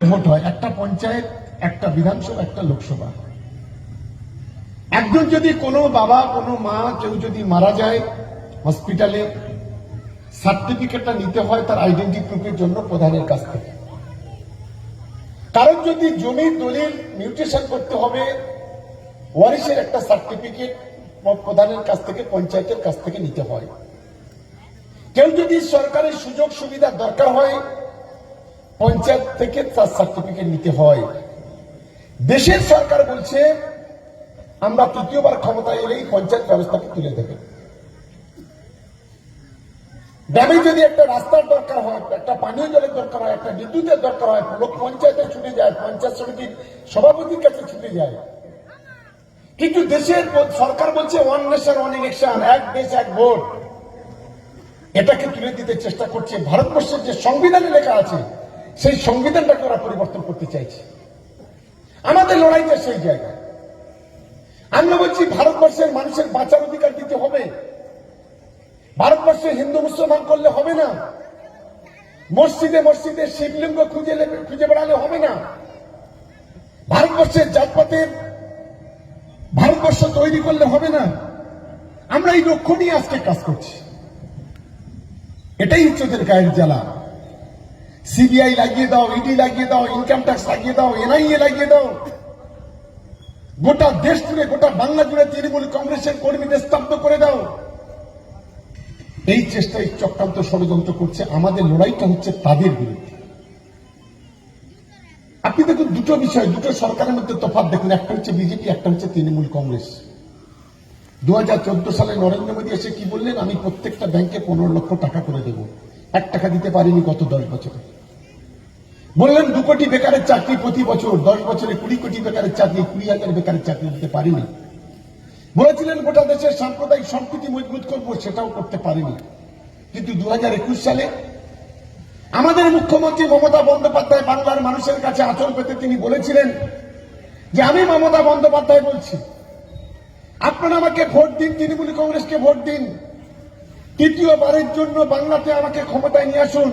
Vote হয়। একটা পঞ্চায়েত, একটা বিধানসভা, একটা লোকসভা। একজন যদি কোনো বাবা, কোনো মা, কেউ যদি মারা যায়, হসপিটালে সার্টিফিকেটটা নিতে হয় তার আইডেন্টি প্রুফের জন্য প্রধানের কাছ থেকে। কারণ যদি জমির দলিল মিউটেশন করতে হবে, ওয়ারিসের একটা সার্টিফিকেট প্রধানের কাছ থেকে, পঞ্চায়েতের কাছ থেকে নিতে হয়। কেউ যদি সরকারের সুযোগ সুবিধা দরকার হয় পঞ্চায়েত থেকে তার সার্টিফিকেট নিতে হয়। দেশের সরকার বলছে, আমরা তৃতীয়বার ক্ষমতায় এলেই পঞ্চায়েত ব্যবস্থাকে তুলে দেবে। গ্রামে যদি একটা রাস্তার দরকার হয়, একটা পানীয় জলের দরকার হয়, একটা বিদ্যুতের দরকার হয়, লোক পঞ্চায়েতে ছুটে যায়, পঞ্চায়েত সমিতির সভাপতির কাছে ছুটে যায়। কিন্তু দেশের সরকার বলছে ওয়ান নেশন ওয়ান ইলেকশন এক দেশ, এক ভোট। এটাকে তুলে দিতে চেষ্টা করছে। ভারতবর্ষের যে সংবিধানে লেখা আছে সেই সংবিধানটাকে ওরা পরিবর্তন করতে চাইছে। আমাদের লড়াইটা সেই জায়গায় আমরা বলছি, ভারতবর্ষের মানুষের বাঁচার অধিকার দিতে হবে। ভারতবর্ষে হিন্দু, মুসলমান করলে হবে না। মসজিদে মসজিদে শিবলিঙ্গ খুঁজে খুঁজে বেড়ালে হবে না। ভারতবর্ষের জাতপাতের ভারতবর্ষ তৈরি করলে হবে না। আমরা এই লক্ষ্য নিয়ে আজকে কাজ করছি। এটাই হচ্ছে ওদের গায়ের জ্বালা। সিবিআই লাগিয়ে দাও ইডি লাগিয়ে দাও ইনকাম ট্যাক্স লাগিয়ে দাও এনআইএ লাগিয়ে দাও। গোটা দেশ জুড়ে, গোটা বাংলা জুড়ে তৃণমূল কংগ্রেসের কর্মীদের স্তব্ধ করে দাও। এই চেষ্টায় চক্রান্ত ষড়যন্ত্র করছে, আমাদের লড়াইটা হচ্ছে তাদের বিরুদ্ধে। আপনি দেখুন, দুটো বিষয়, দুটো সরকারের মধ্যে তফাৎ দেখুন। একটা হচ্ছে বিজেপি একটা হচ্ছে তৃণমূল কংগ্রেস। দু হাজার চোদ্দ সালে নরেন্দ্র মোদী এসে কি বললেন? আমি প্রত্যেকটা ব্যাংকে পনেরো লক্ষ টাকা করে দেব। এক টাকা দিতে পারিনি গত দশ বছরে। বললেন, দু কোটি বেকারের চাকরি প্রতি বছর, দশ বছরে কুড়ি কোটি বেকারের চাকরি, কুড়ি হাজার বেকারের চাকরি দিতে পারিনি। বলেছিলেন, গোটা দেশের সাম্প্রদায়িক সম্প্রীতি মজবুত করব, সেটাও করতে পারিনি। কিন্তু দু হাজার একুশ সালে আমাদের মুখ্যমন্ত্রী মমতা বন্দ্যোপাধ্যায় বাংলার মানুষের কাছে আচল পেতে তিনি বলেছিলেন যে, আমি মমতা বন্দ্যোপাধ্যায় বলছি, আপনারা আমাকে ভোট দিন, তৃণমূল কংগ্রেসকে ভোট দিন। তৃতীয়বারের জন্য বাংলাতে আমাকে ক্ষমতায় নিয়ে আসুন।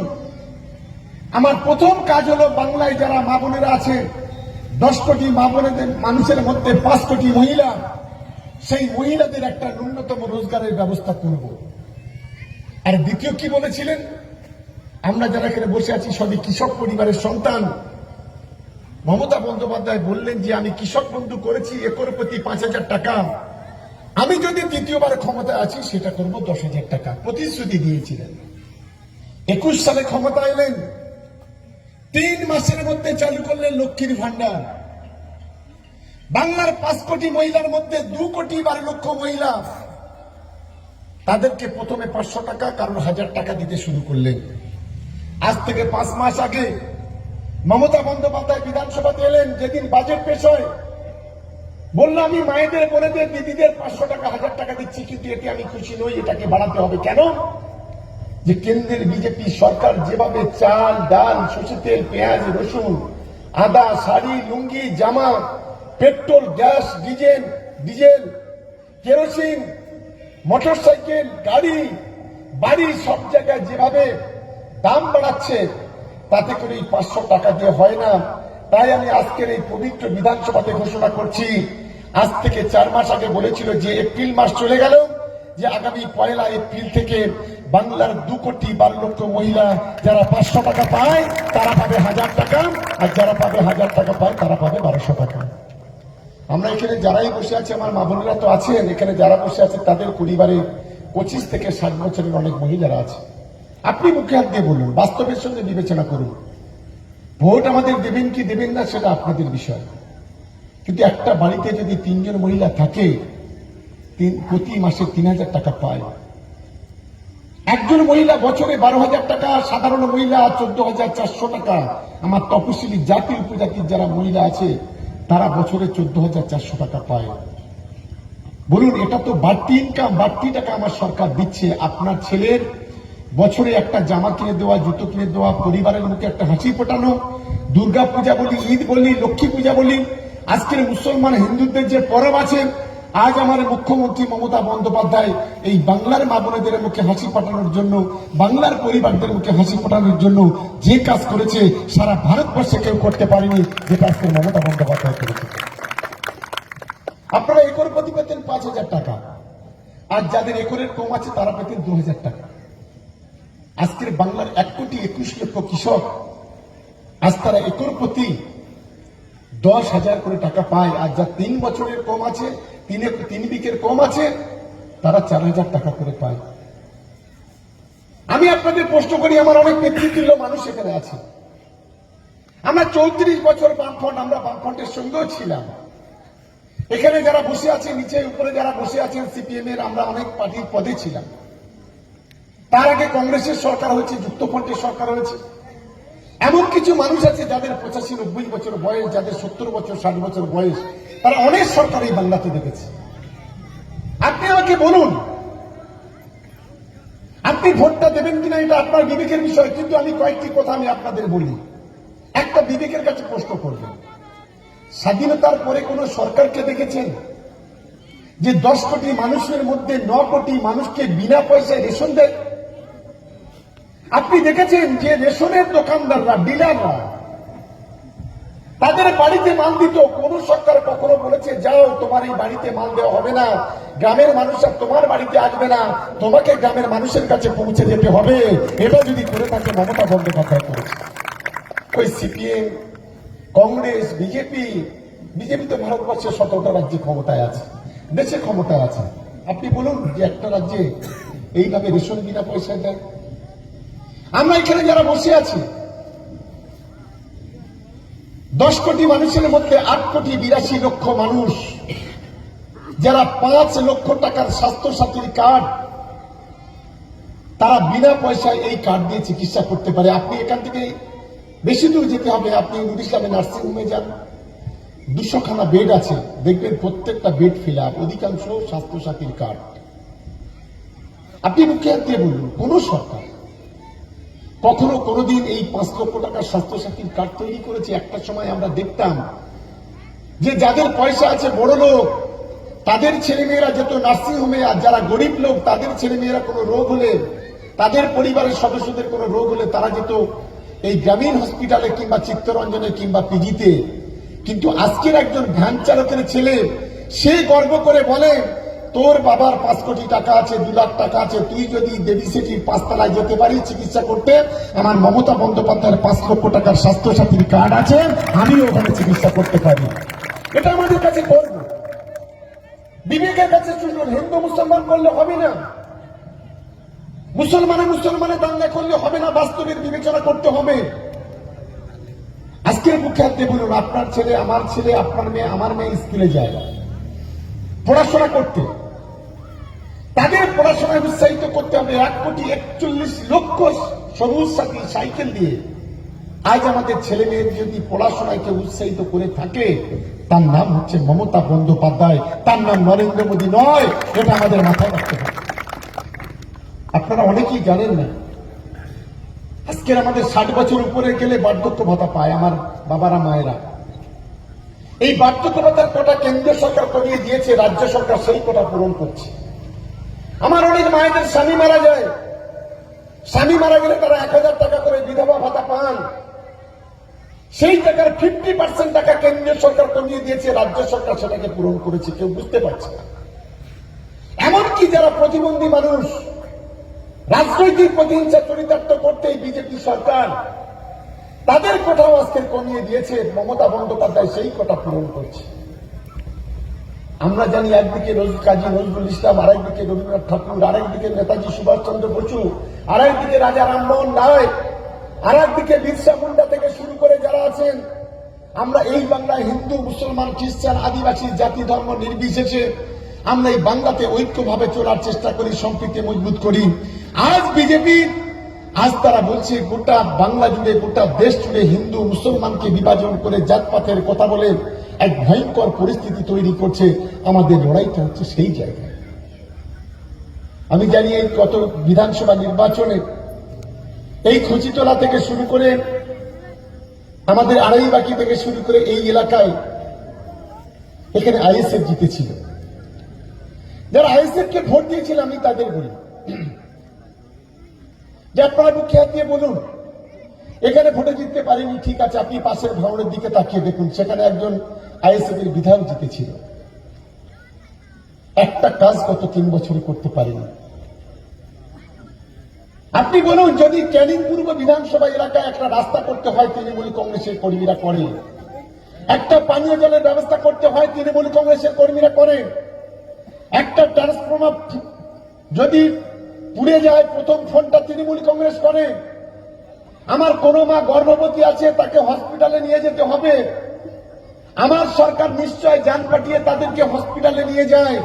আমার প্রথম কাজ হলো বাংলায় যারা মা বোনেরা আছে, দশ কোটি মা বোনেদের মানুষের মধ্যে পাঁচ কোটি মহিলা, সেই মহিলাদের একটা ন্যূনতম রোজগারের ব্যবস্থা করব। আর দ্বিতীয় কি বলেছিলেন? আমরা যারা এখানে বসে আছি সবই কৃষক পরিবারের সন্তান। মমতা বন্দ্যোপাধ্যায় বললেন যে, আমি কৃষক বন্ধু করেছি, একর প্রতি পাঁচ হাজার টাকা। আমি যদি তৃতীয়বার ক্ষমতায় আছি, সেটা করব দশ হাজার টাকা। প্রতিশ্রুতি দিয়েছিলেন। একুশ সালে ক্ষমতা এলেন। তিন মাসের মধ্যে চালু করলেন লক্ষ্মীর ভান্ডার বাংলার পাঁচ কোটি মহিলার মধ্যে দু কোটি বারো লক্ষ মহিলা তাদেরকে প্রথমে পাঁচশো টাকা, কারণ হাজার টাকা দিতে শুরু করলেন। আজ থেকে পাঁচ মাস আগে মমতা বন্দ্যোপাধ্যায় বিধানসভাতে এলেন, যেদিন বাজেট পেশ হয়। বলল আমি মায়েদের বলে বোনেদের, দিদিদের পাঁচশো টাকা, হাজার টাকা দিচ্ছি, কিন্তু এতে আমি খুশি নই, এটাকে বাড়াতে হবে কেন? যে কেন্দ্রের বিজেপি সরকার যেভাবে চাল, ডাল, সরষে তেল, পেঁয়াজ, রসুন, আদা শাড়ি লুঙ্গি, জামা, petrol, gas, diesel diesel, kerosene, motorcycle, গাড়ি, বাড়ি সব জায়গায় যেভাবে দাম বাড়াচ্ছে, তাতে করে এই পাঁচশো টাকা দিয়ে হয় না। তাই আমি আজকের এই পবিত্র বিধানসভাতে ঘোষণা করছি, আজ থেকে চার মাস আগে বলেছিল যে এপ্রিল মাস চলে গেল, যে আগামী পয়লা এপ্রিল থেকে বাংলার দু কোটি বারো লক্ষ মহিলা যারা পাঁচশো টাকা পায়, তারা পাবে হাজার টাকা। আর যারা পাবে হাজার টাকা পায়, তারা পাবে বারোশো টাকা। আমরা এখানে যারাই বসে আছে, আমার মা বোনেরা তো আছেন, এখানে যারা বসে আছে, তাদের পরিবারে পঁচিশ থেকে ষাট বছরের অনেক মহিলারা আছে। আপনি মুখে হাত দিয়ে বলুন, বাস্তবের সঙ্গে বিবেচনা করুন। ভোট আমাদের দেবেন কি দেবেন না, সেটা আপনাদের বিষয়। কিন্তু একটা বাড়িতে যদি তিনজন মহিলা থাকে প্রতি মাসে তিন হাজার টাকা পায়। একজন মহিলা বছরে বারো হাজার টাকা, সাধারণ মহিলা চোদ্দ হাজার চারশো টাকা। আমার তপশিলি জাতি উপজাতির যারা মহিলা আছে, তারা বছরে চোদ্দ হাজার চারশো টাকা পায়। বলুন, এটা তো বাড়তি ইনকাম বাড়তি টাকা আমার সরকার দিচ্ছে। আপনার ছেলের বছরে একটা জামা কিনে দেওয়া, জুতো কিনে দেওয়া, পরিবারের মুখে একটা হাসি ফোটানো, দুর্গা পূজা বলি, ঈদ বলি, লক্ষ্মী পূজা বলি, আজকের মুসলমান হিন্দুদের যে পরব আছে আজ আমার মুখ্যমন্ত্রী মমতা বন্দ্যোপাধ্যায় এই বাংলার মা বোনেদের মুখে হাসি পাঠানোর জন্য, বাংলার পরিবারদের মুখে হাসি পাঠানোর জন্য যে কাজ করেছে, সারা ভারতবর্ষে কেউ করতে পারেনি, যেটা আজকে মমতা বন্দ্যোপাধ্যায় করেছে। আপনারা একর প্রতি পেতেন পাঁচ হাজার টাকা। আর যাদের একরের কম আছে, তারা পেতেন দু হাজার টাকা। আজকের বাংলার এক কোটি একুশ লক্ষ কৃষক, আজ তারা একর প্রতি দশ হাজার করে টাকা পায়। আর যা তিন বছরের কম আছে তিন তিন বিকের কম আছে, তারা চার হাজার টাকা করে পায়। আমি আপনাদের প্রশ্ন করি, আমার অনেক নেতৃত্ব মানুষ এখানে আছে। আমরা চৌত্রিশ বছর বামফ্রন্ট, আমরা বামফ্রন্টের সঙ্গেও ছিলাম। এখানে যারা বসে আছে, নিচে উপরে যারা বসে আছেন সিপিএম এর আমরা অনেক পার্টির পদে ছিলাম। তার আগে কংগ্রেসের সরকার হয়েছে, যুক্তফ্রন্টের সরকার হয়েছে। এমন কিছু মানুষ আছে যাদের পঁচাশি, নব্বই বছর বয়স, যাদের সত্তর বছর, ষাট বছর বয়স। তারা অনেক সরকার এই বাংলাতে দেখেছে। আপনি আমাকে বলুন, আপনি ভোটটা দেবেন কিনা এটা আপনার বিবেকের বিষয়, কিন্তু আমি কয়েকটি কথা আমি আপনাদের বলি। একটা বিবেকের কাছে প্রশ্ন করবেন, স্বাধীনতার পরে কোন সরকারকে দেখেছেন? যে দশ কোটি মানুষের মধ্যে ন কোটি মানুষকে বিনা পয়সায় রেশন দেয়? আপনি দেখেছেন যে রেশনের দোকানদাররা, ডিলাররা তাদের বাড়িতে মাল দিত। কোন সরকার কখনো বলেছে, যাও, তোমার এই বাড়িতে মাল দেওয়া হবে না। গ্রামের মানুষ আর তোমার বাড়িতে আসবে না। তোমাকে গ্রামের মানুষের কাছে পৌঁছে যেতে হবে। এটা যদি করে থাকে, মমতা বন্দ্যোপাধ্যায় করেছে। ওই সিপিএম, কংগ্রেস, বিজেপি বিজেপি তো ভারতবর্ষের সতেরোটা রাজ্যে ক্ষমতায় আছে, দেশে ক্ষমতায় আছে। আপনি বলুন যে একটা রাজ্যে এইভাবে রেশন বিনা পয়সায় দেয়। আমরা এখানে যারা বসে আছি দশ কোটি মানুষের মধ্যে আট কোটি বিরাশি লক্ষ মানুষ। যারা পাঁচ লক্ষ টাকার স্বাস্থ্য সাথীর কার্ড, তারা বিনা পয়সায় এই কার্ড দিয়ে চিকিৎসা করতে পারে। আপনি এখান থেকে বেশি দূর যেতে হবে। আপনি নুর ইসলামে নার্সিংহোমে যান। দুশো খানা বেড আছে। দেখবেন প্রত্যেকটা বেড ফিল আপ অধিকাংশ স্বাস্থ্য সাথীর কার্ড। আপনি মুখে দিয়ে বলুন, কোন সরকার কখনো কোনোদিন এই পাঁচ লক্ষ টাকার স্বাস্থ্য সাথীর কার্ড তৈরি করেছে। একটা সময় আমরা দেখতাম যে যাদের পয়সা আছে বড় লোক, তাদের ছেলেমেয়েরা যেত নার্সিংহোমে আর যারা গরিব লোক, তাদের ছেলেমেয়েরা কোনো রোগ হলে, তাদের পরিবারের সদস্যদের কোনো রোগ হলে তারা যেত এই গ্রামীণ হসপিটালে কিংবা চিত্তরঞ্জনে কিংবা পিজিতে। কিন্তু আজকের একজন ভ্যান চালকের ছেলে, সে গর্ব করে বলে তোর বাবার পাঁচ কোটি টাকা আছে, দু লাখ টাকা আছে, তুই যদি দেবী সেটির পাঁচতলায় যেতে পারিস, চিকিৎসা করতে, আমার মমতা বন্দ্যোপাধ্যায়ের পাঁচ লক্ষ টাকার স্বাস্থ্য সাথীর কার্ড আছে, আমিও ওখানে চিকিৎসা করতে পারি। এটা আমাদের কাছে করব বিবেকের কাছে শুনুন হিন্দু মুসলমান করলে হবে না। মুসলমানে মুসলমানে দাঙ্গা করলে হবে না, বাস্তবের বিবেচনা করতে হবে। আজকের মুখে বলুন, আপনার ছেলে, আমার ছেলে, আপনার মেয়ে, আমার মেয়ে স্কুলে যায় পড়াশোনা করতে। তাদের পড়াশোনায় উৎসাহিত করতে হবে এক কোটি একচল্লিশ লক্ষ সবুজ সাথী সাইকেল দিয়ে আজ আমাদের ছেলে মেয়ের যদি পড়াশোনায় কেউ উৎসাহিত করে থাকে, তার নাম হচ্ছে মমতা বন্দ্যোপাধ্যায়। তার নাম নরেন্দ্র মোদী নয়, এটা আমাদের মাথায় রাখতে হবে। আপনারা অনেকেই জানেন না, আজকের আমাদের ষাট বছর উপরে গেলে বার্ধক্য ভাতা পায় আমার বাবারা, মায়েরা। এই বার্ধক্য ভাতার কোটা কেন্দ্রীয় সরকার করিয়ে দিয়েছে, রাজ্য সরকার সেই কোটা পূরণ করছে। আমার অনেক মায়েদের স্বামী মারা যায়। স্বামী মারা গেলে তারা এক হাজার টাকা করে বিধবা ভাতা পান। সেই টাকার ফিফটি পার্সেন্ট টাকা কেন্দ্রীয় সরকার কমিয়ে দিয়েছে, রাজ্য সরকার সেটাকে পূরণ করেছে, কেউ বুঝতে পারছে না। এমনকি যারা প্রতিবন্ধী মানুষ, রাজনৈতিক প্রতিহিংসা চরিতার্থ করতে এই বিজেপি সরকার, তাদের কোটাও আজকে কমিয়ে দিয়েছে, মমতা বন্দ্যোপাধ্যায় সেই কোটা পূরণ করছে। আমরা জানি একদিকে কাজী নজরুল ইসলাম, আরেকদিকে রবীন্দ্রনাথ ঠাকুর, আরেকদিকে নেতাজি সুভাষচন্দ্র বসু, আরেকদিকে রাজা রামমোহন রায়, আরেকদিকে বিরসা মুন্ডা থেকে শুরু করে যারা আছেন, আমরা এই বাংলায় হিন্দু, মুসলমান, খ্রিস্টান, আদিবাসী, জাতি, ধর্ম নির্বিশেষে আমরা এই বাংলাতে ঐক্যভাবে চলার চেষ্টা করি, সম্প্রীতি মজবুত করি। আজ বিজেপি, আজ তারা বলছে, গোটা বাংলা জুড়ে, গোটা দেশ জুড়ে হিন্দু, মুসলমানকে বিভাজন করে জাতপাতের কথা বলে এক ভয়ঙ্কর পরিস্থিতি তৈরি করছে আমাদের লড়াইটা হচ্ছে সেই জায়গায়। আমি জানি এই গত বিধানসভা নির্বাচনে এই খচিতলা থেকে শুরু করে আমাদের আড়াইবাকি থেকে শুরু করে এই এলাকায় এখানে আইএসএফ জিতেছিল। যারা আইএসএফ কে ভোট দিয়েছিল আমি তাদের বলি। যে আপনারা মুখে দিয়ে বলুন এখানে ভোটে জিততে পারেনি, ঠিক আছে, আপনি পাশের ভবনের দিকে তাকিয়ে দেখুন, সেখানে একজন আইএসএফ এর বিধায়ক জিতেছিল। একটা কাজ গত তিন বছরে করতে পারেনি। আপনি বলুন, যদি ক্যানিং পূর্ব বিধানসভা এলাকায় একটা রাস্তা করতে হয়, তৃণমূল কংগ্রেসের কর্মীরা করে একটা পানীয় জলের ব্যবস্থা করতে হয়, তৃণমূল কংগ্রেসের কর্মীরা করে একটা ট্রান্সফর্মার যদি পুড়ে যায়, প্রথম ফোনটা তৃণমূল কংগ্রেস করে। আমার কোনো মা গর্ভবতী আছে, তাকে হসপিটালে নিয়ে যেতে হবে। আমার সরকার নিশ্চয় যান পাঠিয়ে তাদেরকে হসপিটালে নিয়ে যায়।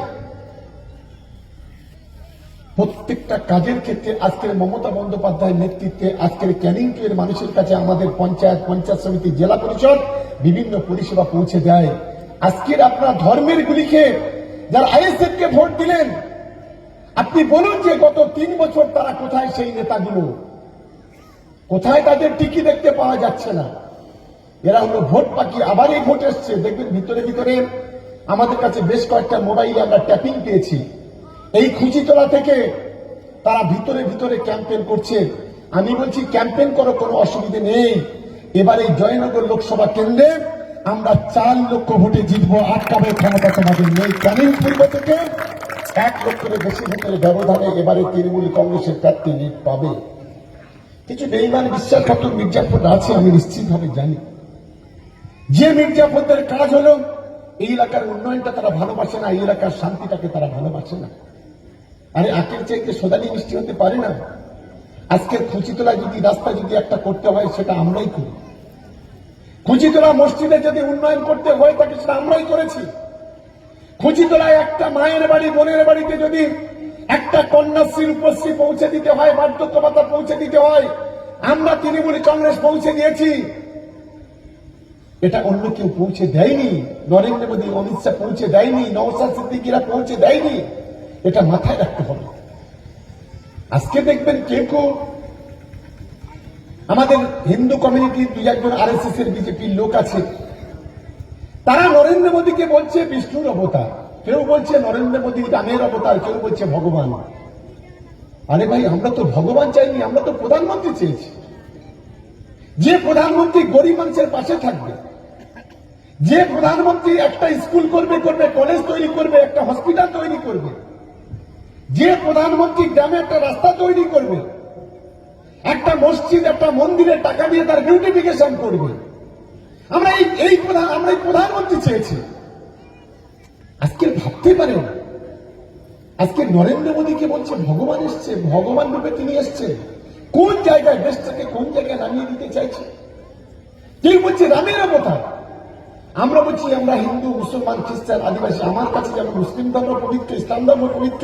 প্রত্যেকটা কাজের ক্ষেত্রে আজকের মমতা বন্দ্যোপাধ্যায়ের নেতৃত্বে, আজকের ক্যানিং এর মানুষের কাছে আমাদের পঞ্চায়েত পঞ্চায়েত সমিতি, জেলা পরিষদ বিভিন্ন পরিষেবা পৌঁছে দেয়। আজকের আপনার ধর্মের গুলিকে যারা আইএসএফ কে ভোট দিলেন, আপনি বলুন যে গত তিন বছর তারা কোথায় সেই নেতাগুলো? কোথায় তাদের টিকি দেখতে পাওয়া যাচ্ছে না? এরা হলো ভোট পাখি আবার এই ভোট এসছে। দেখবেন ভিতরে ভিতরে আমাদের কাছে বেশ কয়েকটা মোবাইলে আমরা ট্যাপিং পেয়েছি। এই খুচিতলা থেকে তারা ভিতরে ভিতরে ক্যাম্পেন করছে। আমি বলছি ক্যাম্পেন করো, কোনো অসুবিধে নেই। এবার এই জয়নগর লোকসভা কেন্দ্রে আমরা চার লক্ষ ভোটে জিতবো। আটকাবে ক্ষমতা তোমাদের নেই? ক্যানিং পূর্ব থেকে এক লক্ষের বেশি ভোটের ব্যবধানে এবারে তৃণমূল কংগ্রেসের প্রার্থী লিড পাবে। কিছু বেইমান বিশ্বাসঘাতক মির্জাফর আছে, আমি নিশ্চিতভাবে জানি। যে মির্জাফরদের কাজ হলো, এই এলাকার উন্নয়নটা তারা ভালোবাসে না, এই এলাকার শান্তিটাকে তারা ভালোবাসে না। আরে আখের চাইতে সোদানি মিষ্টি হতে পারে না। আজকের খুচিতলায় যদি রাস্তা যদি একটা করতে হয়, সেটা আমরাই করি। খুচিতলা মসজিদে যদি উন্নয়ন করতে হয়, তাকে সেটা আমরাই করেছি। খুচিতলায় একটা মায়ের বাড়ি, বোনের বাড়িতে যদি একটা কন্যাশ্রী রূপশ্রী পৌঁছে দিতে হয় বার্ধক্য ভাতা পৌঁছে দিতে হয়। আমরা তৃণমূল কংগ্রেস পৌঁছে দিয়েছি। এটা অন্য কেউ পৌঁছে দেয়নি। নরেন্দ্র মোদী, অমিত শাহ পৌঁছে দেয়নি। নওসাদ সিদ্দিকিরা পৌঁছে দেয়নি। এটা মাথায় রাখতে হবে। আজকে দেখবেন কেউ কেউ আমাদের হিন্দু কমিউনিটির দুই একজন আর এস এস এর বিজেপির লোক আছে। তারা নরেন্দ্র মোদীকে বলছে বিষ্ণুর অবতার। কেউ বলছে নরেন্দ্র মোদী রামের অবতার, কেউ বলছে ভগবান। আরে ভাই, আমরা তো ভগবান চাইনি, আমরা তো প্রধানমন্ত্রী চেয়েছি। যে প্রধানমন্ত্রী গরিব মানুষের পাশে থাকবে, যে প্রধানমন্ত্রী একটা স্কুল করবে করবে, কলেজ তৈরি করবে, একটা হসপিটাল তৈরি করবে, যে প্রধানমন্ত্রী গ্রামে একটা রাস্তা তৈরি করবে, একটা মসজিদ, একটা মন্দিরে টাকা দিয়ে তার বিউটিফিকেশন করবে আমরা এই এই প্রধান, আমরা এই প্রধানমন্ত্রী চেয়েছি। আজকে ভাবতে পারেন আজকে নরেন্দ্র মোদীকে বলছে, ভগবান এসছে, ভগবান রূপে তিনি এসছেন। কোন জায়গায় দেশটাকে, কোন জায়গায় নামিয়ে দিতে চাইছে? কেউ বলছে, রামের অবতার। আমরা বলছি, আমরা হিন্দু, মুসলমান, খ্রিস্টান, আদিবাসী, আমার কাছে যেমন মুসলিম ধর্ম পবিত্র, ইসলাম ধর্ম পবিত্র,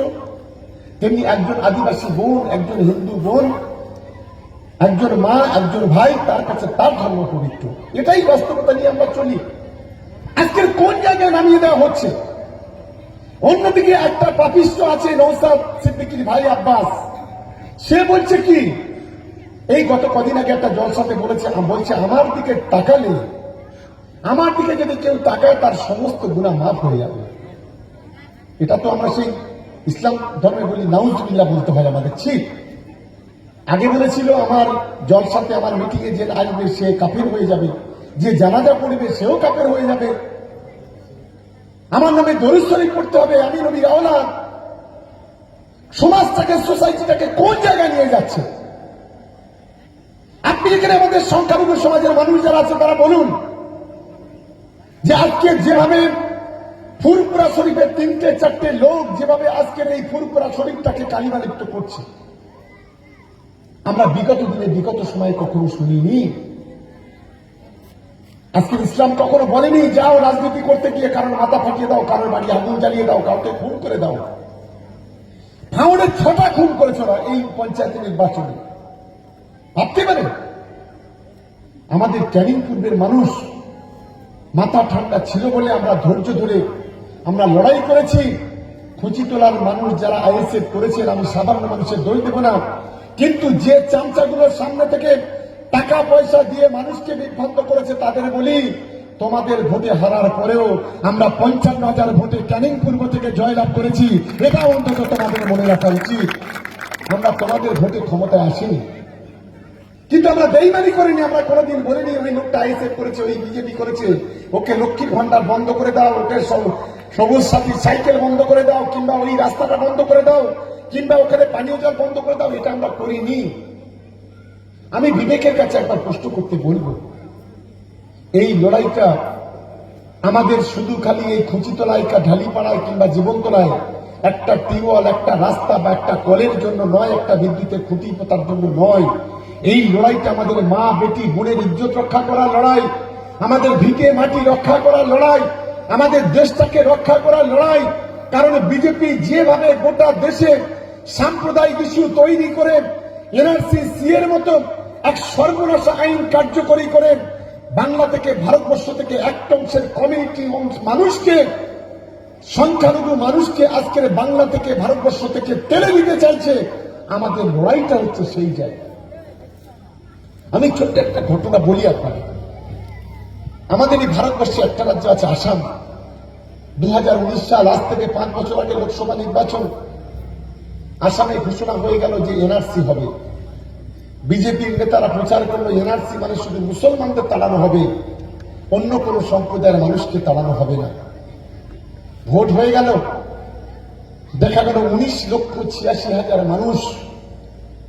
তেমনি একজন আদিবাসী বোন, একজন হিন্দু বোন একজন মা, একজন ভাই, তার কাছে তার ধর্ম পবিত্র। এটাই বাস্তবতা নিয়ে আমরা চলি। আজকের কোন জায়গায় নামিয়ে দেওয়া হচ্ছে? অন্যদিকে একটা পাপিষ্ট আছে নৌসাদ সিদ্দিকির ভাই আব্বাস। সে বলছে কি, এই গত কদিন আগে একটা জলসাতে বলেছে বলছে, আমার দিকে তাকালে, আমার দিকে যদি কেউ তাকায়, তার সমস্ত গুণা মাফ হয়ে যাবে। এটা তো আমরা সেই ইসলাম ধর্মে বলি নাউজবিল্লা বলতে হয় আমাদের। ঠিক আগে বলেছিল আমার জলসাতে আমার মিটিং এ যে আসবে সে কাফের হয়ে যাবে, যে জানাজা পড়বে সেও কাফের হয়ে যাবে। আমার নামে দরুদ শরীফ করতে হবে, আমি নবী রাওলা সমাজটাকে, সোসাইটিটাকে কোন জায়গায় নিয়ে যাচ্ছে? আপনি এখানে আমাদের সংখ্যালঘু সমাজের মানুষ যারা আছে, তারা বলুন যে আজকে যেভাবে ফুরপুরা শরীফের তিনটে, চারটে লোক যেভাবে আজকের এই ফুরপুরা শরীফটাকে কালিমালিপ্ত করছে। আমরা বিগত দিনে, বিগত সময়ে কখনো শুনিনি। আজকে ইসলাম কখনো বলেনি, যাও রাজনীতি করতে গিয়ে কারণ মাথা ফাটিয়ে দাও, কারোর বাড়ি আগুন জ্বালিয়ে দাও, কাউকে খুন করে দাও। ভাঙনের ছটা খুন করেছে ওরা এই পঞ্চায়েত নির্বাচনে। ভাবতে পারে? আমাদের ক্যানিং পূর্বের মানুষ, মাথা ঠান্ডা ছিল বলে আমরা ধৈর্য ধরে আমরা লড়াই করেছি। খুঁচি তোলার মানুষ যারা আইএসএফ করেছেন, আমি সাধারণ মানুষের দই দেব না। কিন্তু যে চামচাগুলোর সামনে থেকে টাকা পয়সা দিয়ে মানুষকে বিভ্রান্ত করেছে তাদের বলি, তোমাদের ভোটে হারার পরেও আমরা পঞ্চান্ন হাজার ভোটে ক্যানিং পূর্ব থেকে জয়লাভ করেছি, এটা অন্তত তোমাদের মনে রাখা উচিত। আমরা তোমাদের ভোটে ক্ষমতায় আসিনি। কিন্তু আমরা বেইমানি করিনি, আমরা কোনোদিন বলিনি, ওই লোকটা আইএসএফ করেছে, ওই বিজেপি করেছে, ওকে লক্ষ্মীর ভান্ডার বন্ধ করে দাও, ওকে সব- সবুজ সাথী সাইকেল বন্ধ করে দাও, কিংবা ওই রাস্তাটা বন্ধ করে দাও, কিংবা ওখানে পানীয় জল বন্ধ করে দাও, এটা আমরা করিনি। আমি বিবেকের কাছে একবার প্রশ্ন করতে বলব। এই লড়াইটা আমাদের শুধু খালি এই খুঁচিতলায় ঢালিপাড়ায় কিংবা জীবনতলায় একটা টিউবওয়েল, একটা রাস্তা বা একটা কলের জন্য নয়, একটা বিদ্যুতের খুঁটি পোতার জন্য নয়। এই লড়াইটা আমাদের মা, বেটি, বোনের ইজ্জত রক্ষা করার লড়াই, আমাদের ভিটে মাটি রক্ষা করার লড়াই আমাদের দেশটাকে রক্ষা করার লড়াই, কারণ বিজেপি যেভাবে গোটা দেশে সাম্প্রদায়িক ইস্যু তৈরি করে এনআরসি সি এর মতো এক সর্বনাশা আইন কার্যকরী করে, বাংলা থেকে ভারতবর্ষ থেকে একটা অংশের কমিউনিটি মানুষকে, সংখ্যালঘু মানুষকে আজকের বাংলা থেকে ভারতবর্ষ থেকে টেনে দিতে চাইছে, আমাদের লড়াইটা হচ্ছে সেই জায়গা আমি ছোট্ট একটা ঘটনা বলি আপনাকে। আমাদের এই ভারতবর্ষে একটা রাজ্য আছে আসাম। দু হাজার উনিশ সাল, আজ থেকে পাঁচ বছর আগে লোকসভা নির্বাচন। আসামে ঘোষণা হয়ে গেল যে এনআরসি হবে। বিজেপির নেতারা প্রচার করল, এনআরসি মানে শুধু মুসলমানদের তাড়ানো হবে। অন্য কোন সম্প্রদায়ের মানুষকে তাড়ানো হবে না। ভোট হয়ে গেল। দেখা গেল উনিশ লক্ষ ছিয়াশি হাজার মানুষ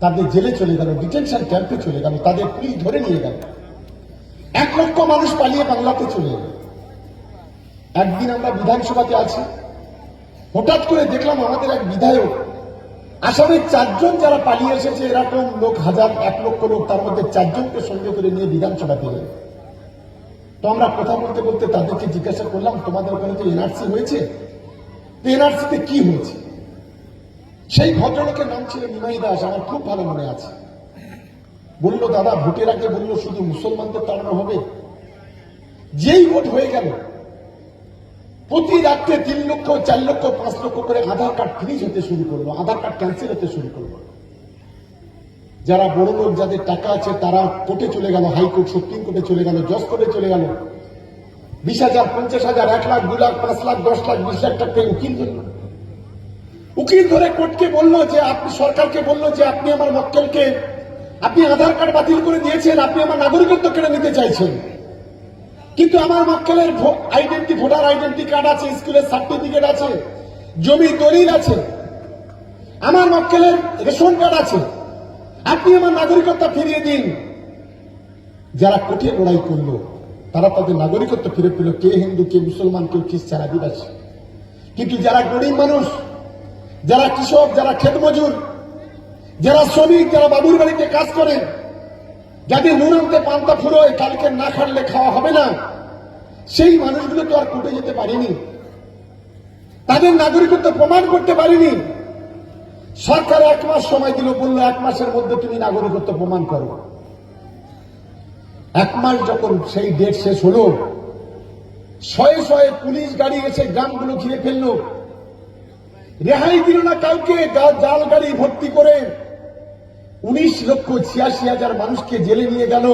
তাদের জেলে চলে গেল, ডিটেনশন ক্যাম্পে চলে গেল, তাদের পুলিশ ধরে নিয়ে গেল। এক লক্ষ মানুষ পালিয়ে বাংলাতে চলে গেল একদিন আমরা বিধানসভাতে আছি। হঠাৎ করে দেখলাম আমাদের এক বিধায়ক, আসামের চারজন যারা পালিয়ে এসেছে, এরকম লোক, হাজার এক লক্ষ লোক, তার মধ্যে চারজনকে সঙ্গে করে নিয়ে বিধানসভা পেলেন তো আমরা কথা বলতে বলতে তাদেরকে জিজ্ঞাসা করলাম, তোমাদের ওখানে তো এনআরসি হয়েছে? তো এনআরসিতে কি হয়েছে? সেই ভদ্রলোকের নাম ছিল নিমাই দাস, আমার খুব ভালো মনে আছে। বলল, দাদা, ভোটের আগে বলল শুধু মুসলমানদের তাড়ানো হবে? যেই ভোট হয়ে গেল, প্রতি রাত্রে তিন লক্ষ, চার লক্ষ, পাঁচ লক্ষ করে আধার কার্ড ফ্রিজ হতে শুরু করল, আধার কার্ড ক্যান্সেল হতে শুরু করল। যারা বড় লোক, যাদের টাকা আছে, তারা কোর্টে চলে গেল, হাইকোর্ট, সুপ্রিম কোর্টে চলে গেল, জজ কোর্টে চলে গেল। বিশ হাজার, পঞ্চাশ হাজার, এক লাখ, দু লাখ, পাঁচ লাখ, দশ লাখ, বিশ লাখ টাকা উকিল ধরল। উকিল ধরে কোর্টকে বলল যে, আপনি, সরকারকে বলল যে, আপনি আমার মক্কেলকে আপনি আধার কার্ড বাতিল করে দিয়েছেন, আপনি আমার নাগরিকত্ব কেড়ে নিতে চাইছেন। কিন্তু আমার মক্কেলের আইডেন্টি ভোটার আইডেন্টি কার্ড আছে স্কুলের সার্টিফিকেট আছে, জমি দলিল আছে। আমার মক্কেলের রেশন কার্ড আছে। আপনি আমার নাগরিকত্ব ফিরিয়ে দিন। যারা কোর্টে লড়াই করল, তারা তাদের নাগরিকত্ব ফিরে পেল, কে হিন্দু, কে মুসলমান, কেউ খ্রিস্টান, আদিবাসী। কিন্তু যারা গরিব মানুষ, যারা কৃষক, যারা ক্ষেত মজুর যারা শ্রমিক, যারা বাবুর বাড়িতে কাজ করেন যাদের নুন আনতে পান্তা ফুরোয়, কালকে না খাটলে খাওয়া হবে না, সেই মানুষগুলো তো আর কোর্টে যেতে পারেনি। তাদের নাগরিকত্ব প্রমাণ করতে পারেনি। সরকার এক মাস সময় দিল, বলল, এক মাসের মধ্যে তুমি নাগরিকত্ব প্রমাণ করো। এক মাস যখন সেই ডেট শেষ হলো, শয়ে শয়ে পুলিশ গাড়ি এসে গ্রামগুলো ঘিরে ফেলল। রেহাই দিল না কাউকে জাল গাড়ি ভর্তি করে উনিশ লক্ষ ছিয়াশি হাজার মানুষকে জেলে নিয়ে গেল।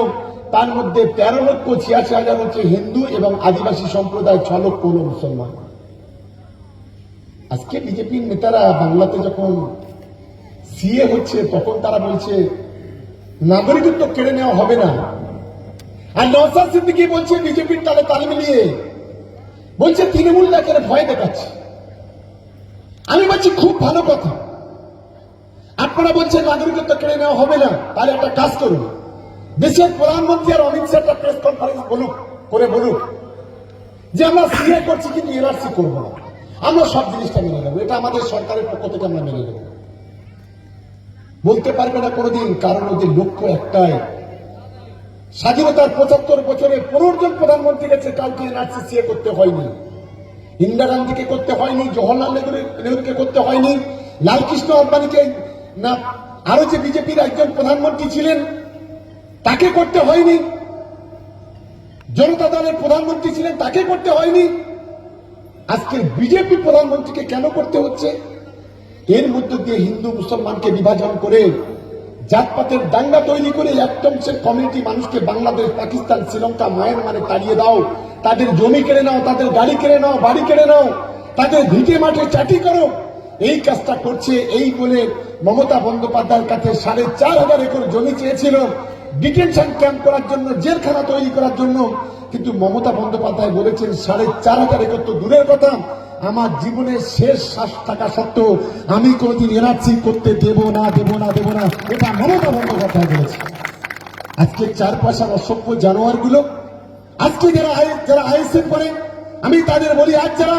তার মধ্যে তেরো লক্ষ ছিয়াশি হাজার হচ্ছে হিন্দু এবং আদিবাসী সম্প্রদায়, ছ লক্ষ হল মুসলমান। আজকে বিজেপির নেতারা বাংলাতে যখন সিএ হচ্ছে, তখন তারা বলছে, নাগরিকত্ব কেড়ে নেওয়া হবে না। আর নওসাদ সিদ্দিকি বলছে, বিজেপির তালে তাল মিলিয়ে। বলছে, তৃণমূল নেতারা ভয় দেখাচ্ছে। আমি বলছি, খুব ভালো কথা। আপনারা বলছেন নাগরিকত্ব কেড়ে নেওয়া হবে না, তাহলে একটা কাজ করুন। দেশের প্রধানমন্ত্রী আর অমিত শাহ প্রেস কনফারেন্স বলুক, করে বলুক, যে আমরা সিএ করছি কিন্তু এনআরসি করব না। আমরা সব জিনিসটা মেনে নেব। এটা আমাদের সরকারের পক্ষ থেকে আমরা মেনে নেব। বলতে পারবে না কোনোদিন, কারণ ওদের লক্ষ্য একটাই। স্বাধীনতার পঁচাত্তর বছরে পনেরো জন প্রধানমন্ত্রী গেছে কাউকে এনআরসি সিএ করতে হয়নি। ইন্দিরা গান্ধীকে করতে হয়নি, জওহরলাল নেহরু- নেহরুকে করতে হয়নি, লালকৃষ্ণ আডবাণীকে না আরও যে বিজেপির একজন প্রধানমন্ত্রী ছিলেন, তাকে করতে হয়নি। জনতা দলের প্রধানমন্ত্রী ছিলেন, তাকে করতে হয়নি। আজকে বিজেপি প্রধানমন্ত্রীকে কেন করতে হচ্ছে? এর মধ্য দিয়ে হিন্দু মুসলমানকে বিভাজন করে জাতপাতের দাঙ্গা তৈরি করে একটা অংশের কমিউনিটি মানুষকে বাংলাদেশ, পাকিস্তান, শ্রীলঙ্কা, মায়ানমারে তাড়িয়ে দাও। তাদের জমি কেড়ে নাও, তাদের গাড়ি কেড়ে নাও, বাড়ি কেড়ে নাও। তাদের ভিটে মাঠে চাটি করো। এই কাজটা করছে এই বলে মমতা বন্দ্যোপাধ্যায়ের কাছে সাড়ে চার হাজার একর জমি চেয়েছিল। ডিটেনশন ক্যাম্প করার জন্য, জেলখানা তৈরি করার জন্য। কিন্তু মমতা বন্দ্যোপাধ্যায় বলেছেন, সাড়ে চার হাজার একর তো দূরের কথা। আমার জীবনের শেষ শ্বাস থাকা সত্ত্বেও আমি কোনোদিন এনআরসি করতে দেব না দেব না দেব না। এটা মমতা বন্দ্যোপাধ্যায় বলেছে আজকে চার পয়সার অসভ্য জানোয়ারগুলো আজকে যারা যারা আইএসএফ করে, আমি তাদের বলি, আজ যারা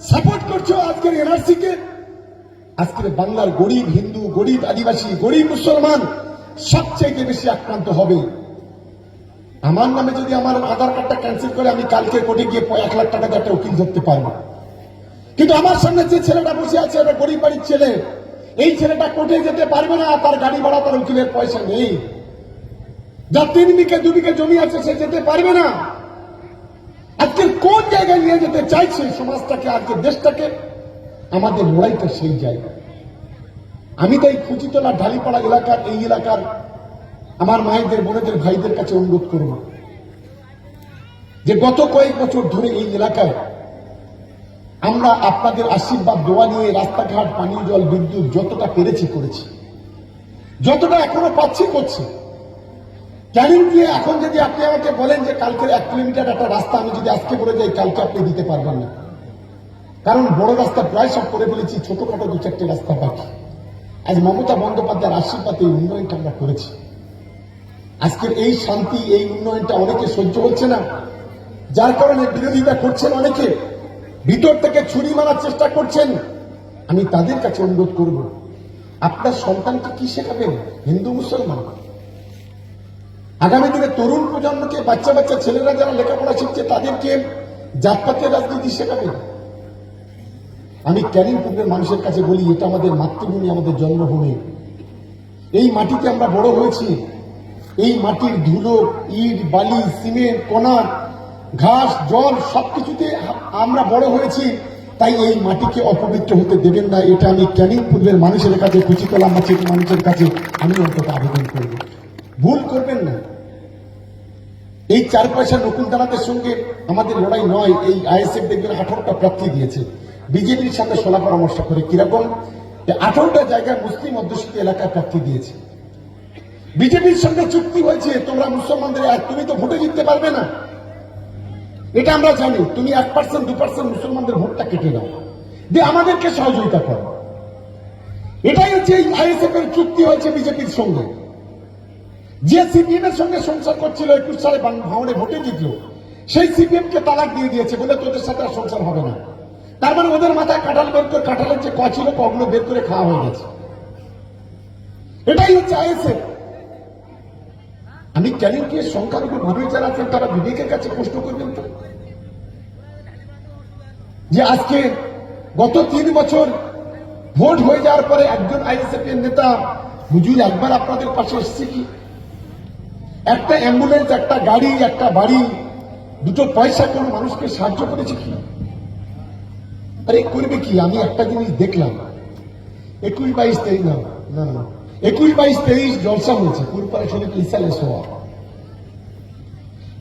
সাপোর্ট করছ আজকের এনআরসি কে। আজকের বাংলার গরিব হিন্দু, গরিব আদিবাসী, গরিব মুসলমান সবচেয়ে বেশি আক্রান্ত হবে। আমার নামে যদি আমার আধার কার্ডটা ক্যান্সেল করে আমি কালকে কোর্টে গিয়ে এক লাখ টাকা দিয়ে একটা উকিল ধরতে পারব। কিন্তু আমার সামনে যে ছেলেটা বসে আছে, একটা গরিব বাড়ির ছেলে, এই ছেলেটা কোর্টে যেতে পারবে না তার গাড়ি ভাড়া, তার উকিলের পয়সা নেই। যার তিন বিঘে, দু বিঘে জমি আছে, সে যেতে পারবে না। আজকে কোন জায়গায় নিয়ে যেতে চাইছে সমাজটাকে, আজকে দেশটাকে? আমাদের লড়াইটা সেই জায়গা। আমি তাই কুচিতলা ঢালিপাড়া এলাকার, এই এলাকার আমার মায়েদের, বোনেদের, ভাইদের কাছে অনুরোধ করব। যে গত কয়েক বছর ধরে এই এলাকায় আমরা আপনাদের আশীর্বাদ, দোয়া নিয়ে রাস্তাঘাট, পানীয় জল, বিদ্যুৎ যতটা পেরেছি করেছি। যতটা এখনও পাচ্ছি, করছি। জানেন কি, এখন যদি আপনি আমাকে বলেন যে কালকের এক কিলোমিটার একটা রাস্তা আমি যদি আজকে বলে যাই, কালকে আপনি দিতে পারবেন না। কারণ বড় রাস্তা প্রায় সব করে ফেলেছি, ছোটখাটো দু চারটে রাস্তা বাকি। আজ মমতা বন্দ্যোপাধ্যায়ের আশীর্বাদে এই উন্নয়নটা আমরা করেছি। আজকের এই শান্তি, এই উন্নয়নটা অনেকে সহ্য হচ্ছে না। যার কারণে বিরোধিতা করছেন অনেকে। ভিতর থেকে ছুরি মারার চেষ্টা করছেন। আমি তাদের কাছে অনুরোধ করব, আপনার সন্তানকে কি শেখাবেন? হিন্দু, মুসলমান? আগামী দিনে তরুণ প্রজন্মকে বাচ্চা বাচ্চা ছেলেরা যারা লেখাপড়া শিখছে, তাদেরকে জাতপাতের রাজনীতি শেখাবে। আমি ক্যানিং পূর্বের মানুষের কাছে বলি, এটা আমাদের মাতৃভূমি, আমাদের জন্মভূমি। এই মাটিতে আমরা বড় হয়েছি। এই মাটির ধুলো, ইট, বালি, সিমেন্ট কণা ঘাস, জল সবকিছুতে আমরা বড় হয়েছি। তাই এই মাটিকে অপবিত্র হতে দেবেন না। এটা আমি ক্যানিং পূর্বের মানুষের কাছে, কুচিতলা মাছের মানুষের কাছে আমি অন্তত আবেদন করব। ভুল করবেন না। এই চার পয়সা নকুল দানাদের সঙ্গে আমাদের লড়াই নয়, এই আইএসএফ দেখবেন আঠারোটা প্রার্থী দিয়েছে। বিজেপির সঙ্গে সলা পরামর্শ করে কীরকম? আঠারোটা জায়গায় মুসলিম অধ্যুষিত এলাকায় প্রার্থী দিয়েছে। বিজেপির সঙ্গে চুক্তি হয়েছে, তোমরা মুসলমানদের তুমি তো ভোটে জিততে পারবে না। এটা আমরা জানি, তুমি এক পার্সেন্ট দু পার্সেন্ট মুসলমানদের ভোটটা কেটে নাও। দিয়ে আমাদেরকে সহযোগিতা করো। এটাই হচ্ছে এই আইএসএফ এর চুক্তি হয়েছে বিজেপির সঙ্গে। যে সিপিএম এর সঙ্গে সংসার করছিল একুশ সালে বাং- ভোটে জিতলো, সেই সিপিএম কে তালাক দিয়ে দিয়েছে বলে তোদের সাথে আর সংসার হবে না। তার মানে ওদের মাথায় কাঁঠাল বের করে, কাঁঠালের যে ক ছিল কগুলো বের করে খাওয়া হয়ে গেছে। এটাই হচ্ছে আইএসএফ। আমি ক্যানিং কে সংখ্যালঘু ভাবে যারা আছেন তারা বিবেকের কাছে প্রশ্ন করবেন তো? যে আজকে গত তিন বছর ভোট হয়ে যাওয়ার পরে একজন আইএসএফ এর নেতা, হুজুর একবার আপনাদের পাশে এসছে কি? একটা অ্যাম্বুলেন্স একটা গাড়ি, একটা বাড়ি, দুটো পয়সা কোনো মানুষকে সাহায্য করেছে কি? আরে করবে কি? আমি একটা জিনিস দেখলাম। একুশ বাইশ তেইশ, না না না। একুশ বাইশ তেইশ জলসা হয়েছে। শরীফ ইসালে সোয়া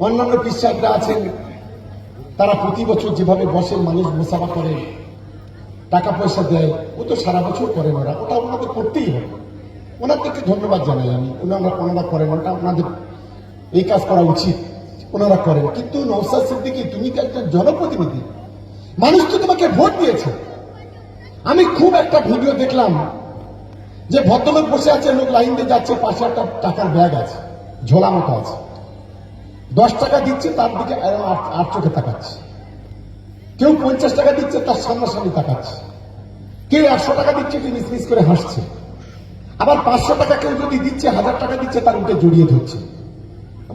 অন্যান্য পিসাররা আছেন, তারা প্রতি বছর যেভাবে বসে মানুষ মোসাফা করে, টাকা পয়সা দেয়, ও তো সারা বছর করেন ওরা ওটা ওনাদের করতেই হবে। ওনাদেরকে ধন্যবাদ জানাই আমি। ওনারা ওনারা করেন, ওটা ওনাদের এই কাজ করা উচিত। ওনারা করেন। কিন্তু নৌসাদ সিদ্দিকি, তুমি তো একজন জনপ্রতিনিধি? মানুষ তো তোমাকে ভোট দিয়েছে। আমি খুব একটা ভিডিও দেখলাম যে ভদ্রলোক বসে আছে, লোক লাইন দিয়ে যাচ্ছে, পাশে একটা টাকার ব্যাগ আছে, ঝোলা মতো আছে। দশ টাকা দিচ্ছে, তার দিকে আট চোখে তাকাচ্ছে। কেউ পঞ্চাশ টাকা দিচ্ছে, তার সামনাসামনি তাকাচ্ছে। কেউ একশো টাকা দিচ্ছে, কেউ মিস মিস করে হাসছে। আবার পাঁচশো টাকা কেউ যদি দিচ্ছে, হাজার টাকা দিচ্ছে, তার উঠে জড়িয়ে ধরছে।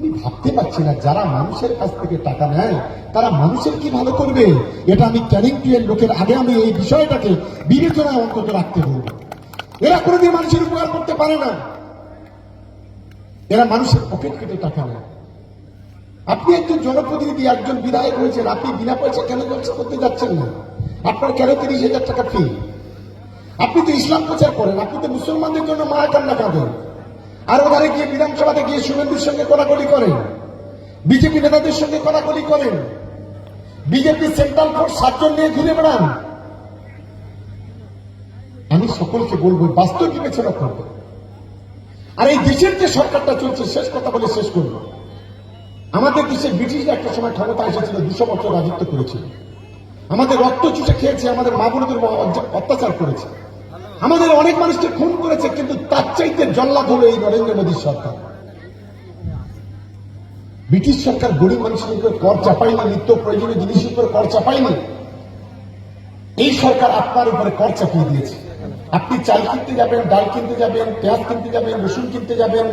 আমি ভাবতে পারছি না যারা মানুষের কাছ থেকে টাকা নেয়, তারা মানুষের কি ভালো করবে? এটা আমি ক্যানিং টুয়ের লোকের আগে আমি এই বিষয়টাকে বিবেচনায় অন্তত রাখতে বলব। এরা কোনোদিন মানুষের উপকার করতে পারে না। এরা মানুষের পকেট কেটে টাকা নেয়। আপনি একজন জনপ্রতিনিধি, একজন বিধায়ক হয়েছেন, আপনি বিনা পয়সা কেন ব্যবসা করতে যাচ্ছেন না? আপনার কেন তিরিশ হাজার টাকা ফি আপনি তো ইসলাম প্রচার করেন, আপনি তো মুসলমানদের জন্য মায়া কান্না কাঁদেন। আর ওখানে গিয়ে বিধানসভাতে গিয়ে শুভেন্দুর সঙ্গে কোলাকুলি করেন। বিজেপি নেতাদের সঙ্গে কলাকলি করেন। বিজেপি সেন্ট্রাল ফোর্স সাতজন নিয়ে ঘুরে বেড়ান। আমি সকলকে বলব, বাস্তব বিবেচনা করব আর এই দেশের যে সরকারটা চলছে, শেষ কথা বলে শেষ করব। আমাদের দেশে ব্রিটিশরা একটা সময় ক্ষমতা এসেছিল, দুশো বছর রাজত্ব করেছিল। আমাদের রক্ত চুষে খেয়েছে, আমাদের মা বোনদের অত্যাচার করেছে। আমাদের অনেক মানুষকে খুন করেছে, কিন্তু তার চাইতে জল্লাদ হলো এই নরেন্দ্র মোদীর সরকার। ব্রিটিশ সরকার গরিব মানুষের উপর কর চাপায়নি নিত্য প্রয়োজনীয় জিনিসের উপর কর চাপায়নি এই সরকার আপনার উপরে কর চাপিয়ে দিয়েছে। আপনি চাল কিনতে যাবেন, ডাল কিনতে যাবেন, পেঁয়াজ কিনতে যাবেন, রসুন কিনতে যাবেন,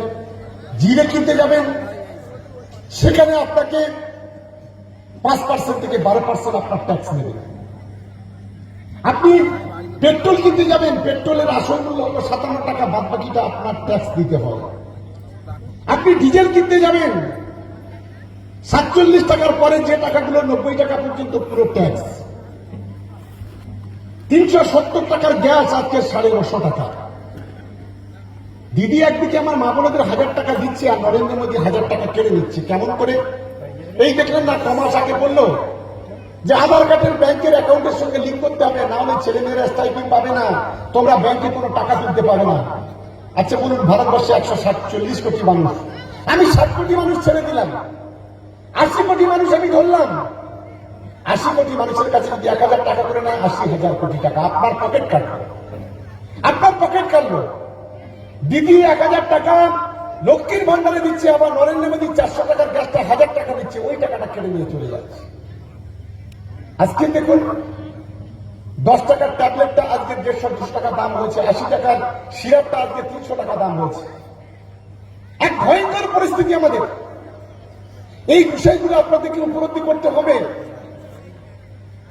জিরে কিনতে যাবেন। সেখানে আপনাকে পাঁচ পার্সেন্ট থেকে বারো পার্সেন্ট আপনার ট্যাক্স নেবে। আপনি পেট্রোল কিনতে যাবেন, পেট্রোলের আসল মূল্য হলো সাতান্ন টাকা বাদ বাকিটা আপনার ট্যাক্স দিতে হবে আপনি ডিজেল কিনতে যাবেন, সাতচল্লিশ টাকার পরে যে টাকাগুলো নব্বই টাকা পর্যন্ত পুরো ট্যাক্স তিনশো সত্তর টাকার গ্যাস আজকে সাড়ে নশো টাকা। দিদি একদিকে আমার মা বোনদের হাজার টাকা দিচ্ছে আর নরেন্দ্র মোদী হাজার টাকা কেড়ে নিচ্ছে। কেমন করে? এই দেখলেন না কমাস আগে বলল? যে আধার কার্ডের ব্যাংকের অ্যাকাউন্টের সঙ্গে লিঙ্ক করতে হবে, না হলে ছেলে মেয়েরা স্টাইপিং পাবে না। তোমরা ব্যাংকে কোনো টাকা তুলতে পারবে না। আচ্ছা বলুন, ভারতবর্ষে একশো সাতচল্লিশ কোটি মানুষ। আমি ষাট কোটি মানুষ ছেড়ে দিলাম। আশি কোটি মানুষ আমি ধরলাম। আশি কোটি মানুষের কাছে যদি এক হাজার টাকা করে নেয়, আশি হাজার কোটি টাকা। আপনার পকেট কাটবে আপনার পকেট কাটলো দিদি এক হাজার টাকা, লক্ষ্মীর ভান্ডারে দিচ্ছে, আবার নরেন্দ্র মোদী চারশো টাকার গ্যাসটা হাজার টাকা দিচ্ছে, ওই টাকাটা কেড়ে নিয়ে চলে যাচ্ছে। আজকে দেখুন, দশ টাকার ট্যাবলেটটা আজকে দেড়শো দুশো টাকা দাম হয়েছে, আশি টাকার সিরাপটা আজকে তিনশো টাকা দাম হয়েছে। এক ভয়ঙ্কর পরিস্থিতি আমাদের। এই বিষয়গুলো আপনাদেরকে উপলব্ধি করতে হবে।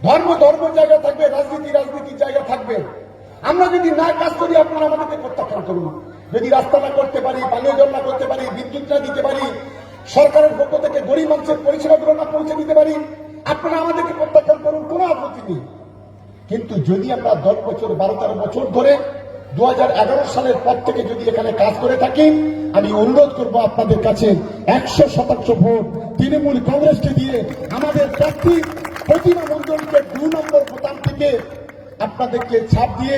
ধর্ম ধর্ম জায়গা থাকবে, রাজনীতি রাজনীতির জায়গা থাকবে। আমরা যদি না কাজ করি, আপনারা আমাদেরকে প্রত্যাখ্যান করুন। যদি রাস্তা না করতে পারি পানীয় জল না করতে পারি, বিদ্যুৎ না দিতে পারি, সরকারের পক্ষ থেকে গরিব মানুষের পরিষেবাগুলো না পৌঁছে দিতে পারি আপনারা আমাদেরকে প্রত্যাখ্যান করুন, কোনো আপত্তি নেই। কিন্তু যদি আমরা দশ বছর, বারো, তেরো বছর ধরে দু হাজার এগারো সালের পর থেকে যদি এখানে কাজ করে থাকি, আমি অনুরোধ করব আপনাদের কাছে একশো শতাংশ ভোট তৃণমূল কংগ্রেসকে দিয়ে আমাদের প্রার্থী প্রতিমা মন্ডলকে দু নম্বর বোতাম থেকে আপনাদেরকে ছাপ দিয়ে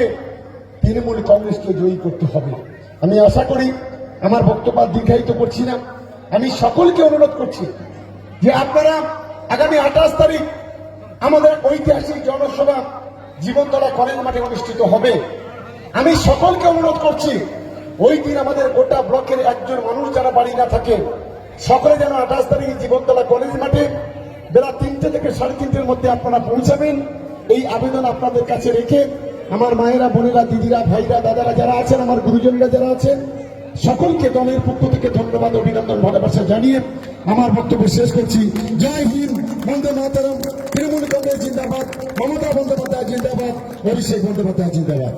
তৃণমূল কংগ্রেসকে জয়ী করতে হবে। আমি আশা করি, আমার বক্তব্য দীর্ঘায়িত করছি না। আমি সকলকে অনুরোধ করছি যে আপনারা আগামী আঠাশ তারিখ আমাদের ঐতিহাসিক জনসভা জীবনতলা কলেজ মাঠে অনুষ্ঠিত হবে। আমি সকলকে অনুরোধ করছি, ওই দিন আমাদের গোটা ব্লকের একজন মানুষ যারা বাড়ি না থাকে। সকলে যেন আঠাশ তারিখে জীবনতলা কলেজ মাঠে বেলা তিনটে থেকে সাড়ে তিনটের মধ্যে আপনারা পৌঁছাবেন। এই আবেদন আপনাদের কাছে রেখে আমার মায়েরা, বোনেরা, দিদিরা, ভাইরা, দাদারা যারা আছেন, আমার গুরুজনরা যারা আছেন সকলকে দলের পক্ষ থেকে ধন্যবাদ, অভিনন্দন, ভালোবাসা জানিয়ে আমার বক্তব্য শেষ করছি। জয় হিন্দ, বন্দে মাতারম, তৃণমূল কংগ্রেস জিন্দাবাদ, মমতা বন্দ্যোপাধ্যায় জিন্দাবাদ, অভিষেক বন্দ্যোপাধ্যায় জিন্দাবাদ।